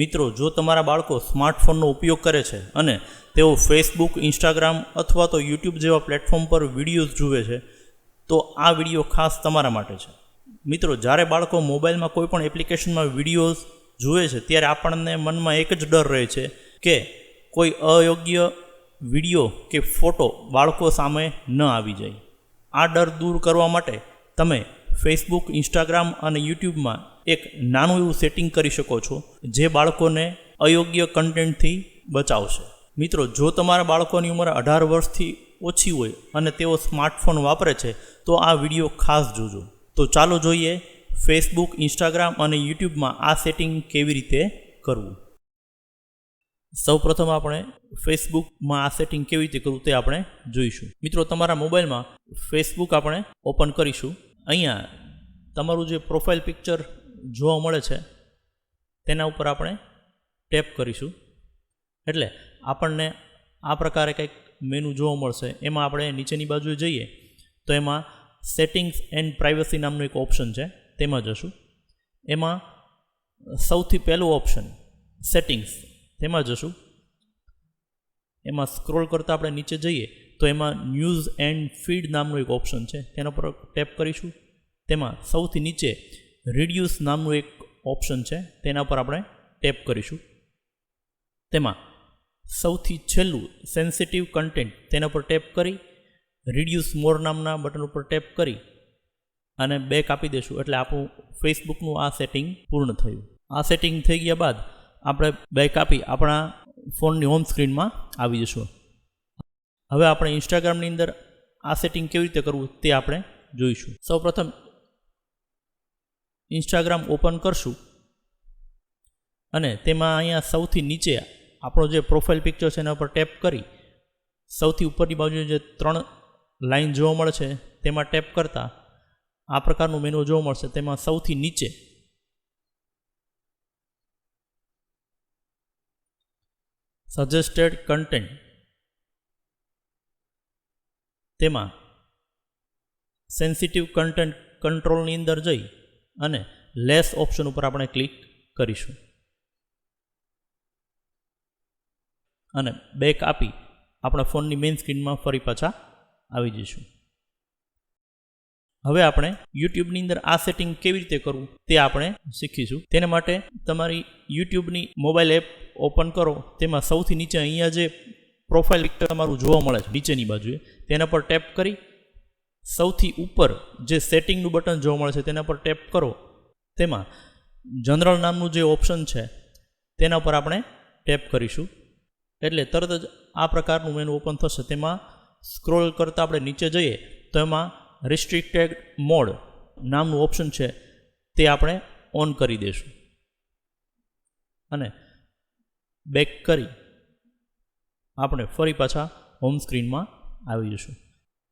મિત્રો, જો તમારા બાળકો સ્માર્ટફોનનો ઉપયોગ કરે છે અને તેઓ ફેસબુક ઇન્સ્ટાગ્રામ અથવા તો યુટ્યુબ જેવા પ્લેટફોર્મ પર વિડીયોઝ જુએ છે, તો આ વીડિયો ખાસ તમારા માટે છે. મિત્રો, જ્યારે બાળકો મોબાઈલમાં કોઈ પણ એપ્લિકેશનમાં વિડીયોઝ જુએ છે, ત્યારે આપણને મનમાં એક જ ડર રહે છે કે કોઈ અયોગ્ય વીડિયો કે ફોટો બાળકો સામે ન આવી જાય. આ ડર દૂર કરવા માટે તમે ફેસબુક ઇન્સ્ટાગ્રામ અને યુટ્યુબમાં એક નાનું એવું સેટિંગ કરી શકો છો, જે બાળકોને અયોગ્ય કન્ટેન્ટથી બચાવશે. મિત્રો, જો તમારા બાળકોની ઉંમર અઢાર વર્ષથી ઓછી હોય અને તેઓ સ્માર્ટફોન વાપરે છે, તો આ વીડિયો ખાસ જોજો. તો ચાલો જોઈએ ફેસબુક ઇન્સ્ટાગ્રામ અને યુટ્યુબમાં આ સેટિંગ કેવી રીતે કરવું. સૌપ્રથમ આપણે ફેસબુકમાં આ સેટિંગ કેવી રીતે કરવું તે આપણે જોઈશું. મિત્રો, તમારા મોબાઈલમાં ફેસબુક આપણે ઓપન કરીશું. અહીંયા તમારું જે પ્રોફાઇલ પિક્ચર જોવા મળે છે, તેના ઉપર આપણે ટેપ કરીશું. એટલે આપણને આ પ્રકારે કંઈક મેનુ જોવા મળશે. એમાં આપણે નીચેની બાજુએ જઈએ, તો એમાં સેટિંગ્સ એન્ડ પ્રાઇવસી નામનું એક ઓપ્શન છે, તેમાં જશું. એમાં સૌથી પહેલું ઓપ્શન સેટિંગ્સ તેમાં જશું. એમાં સ્ક્રોલ કરતાં આપણે નીચે જઈએ, તો એમાં ન્યૂઝ એન્ડ ફીડ નામનું એક ઓપ્શન છે, તેના પર ટેપ કરીશું. તેમાં સૌથી નીચે રિડ્યુસ નામનું એક ઓપ્શન છે, તેના પર આપણે ટેપ કરીશું. તેમાં સૌથી છેલ્લું સેન્સિટિવ કન્ટેન્ટ તેના પર ટેપ કરી રિડ્યુસ મોર નામના બટન ઉપર ટેપ કરી અને બેક આપી દઈશું એટલે આપણું ફેસબુકનું આ સેટિંગ પૂર્ણ થયું. આ સેટિંગ થઈ ગયા બાદ આપણે બેક આપી આપણા ફોનની હોમ સ્ક્રીનમાં આવી જશું. હવે આપણે ઇન્સ્ટાગ્રામની અંદર આ સેટિંગ કેવી રીતે કરવું તે આપણે જોઈશું. સૌપ્રથમ ઇન્સ્ટાગ્રામ ઓપન કરશું. અને તેમાં અહીંયા સૌથી નીચે આપણો જે પ્રોફાઇલ પિક્ચર છે એના પર ટેપ કરી, સૌથી ઉપરની બાજુ જે ત્રણ લાઈન જોવા મળે છે, તેમાં ટેપ કરતાં આ પ્રકારનું મેનુ જોવા મળશે. તેમાં સૌથી નીચે સજેસ્ટેડ કન્ટેન્ટ તેમાં સેન્સિટિવ કન્ટેન્ટ કંટ્રોલની અંદર જઈ અને લેસ ઓપ્શન ઉપર આપણે ક્લિક કરીશું. અને બેક આપી આપણા ફોનની મેઇન સ્ક્રીનમાં ફરી પાછા આવી જઈશું. હવે આપણે યુટ્યુબની અંદર આ સેટિંગ કેવી રીતે કરવું તે આપણે શીખીશું. તેના માટે તમારી યુટ્યુબની મોબાઈલ એપ ઓપન કરો. તેમાં સૌથી નીચે અહીંયા જે પ્રોફાઇલ પિક્ચર તમારું જોવા મળે છે, નીચેની બાજુએ, તેના પર ટેપ કરી સૌથી ઉપર જે સેટિંગનું બટન જોવા મળે છે તેના પર ટેપ કરો. તેમાં જનરલ નામનું જે ઓપ્શન છે તેના પર આપણે ટેપ કરીશું. એટલે તરત જ આ પ્રકારનું મેનુ ઓપન થશે. તેમાં સ્ક્રોલ કરતાં આપણે નીચે જઈએ તો એમાં રિસ્ટ્રિક્ટેડ મોડ નામનું ઓપ્શન છે તે આપણે ઓન કરી દઈશું અને બેક કરી આપણે ફરી પાછા હોમ સ્ક્રીનમાં આવી જશું.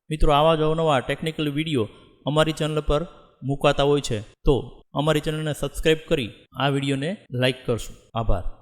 મિત્રો, આવા જ અવનવા ટેકનિકલ વીડિયો અમારી ચેનલ પર મુકાતા હોય છે. તો અમારી ચેનલને સબસ્ક્રાઈબ કરી આ વિડીયોને લાઈક કરશું. આભાર.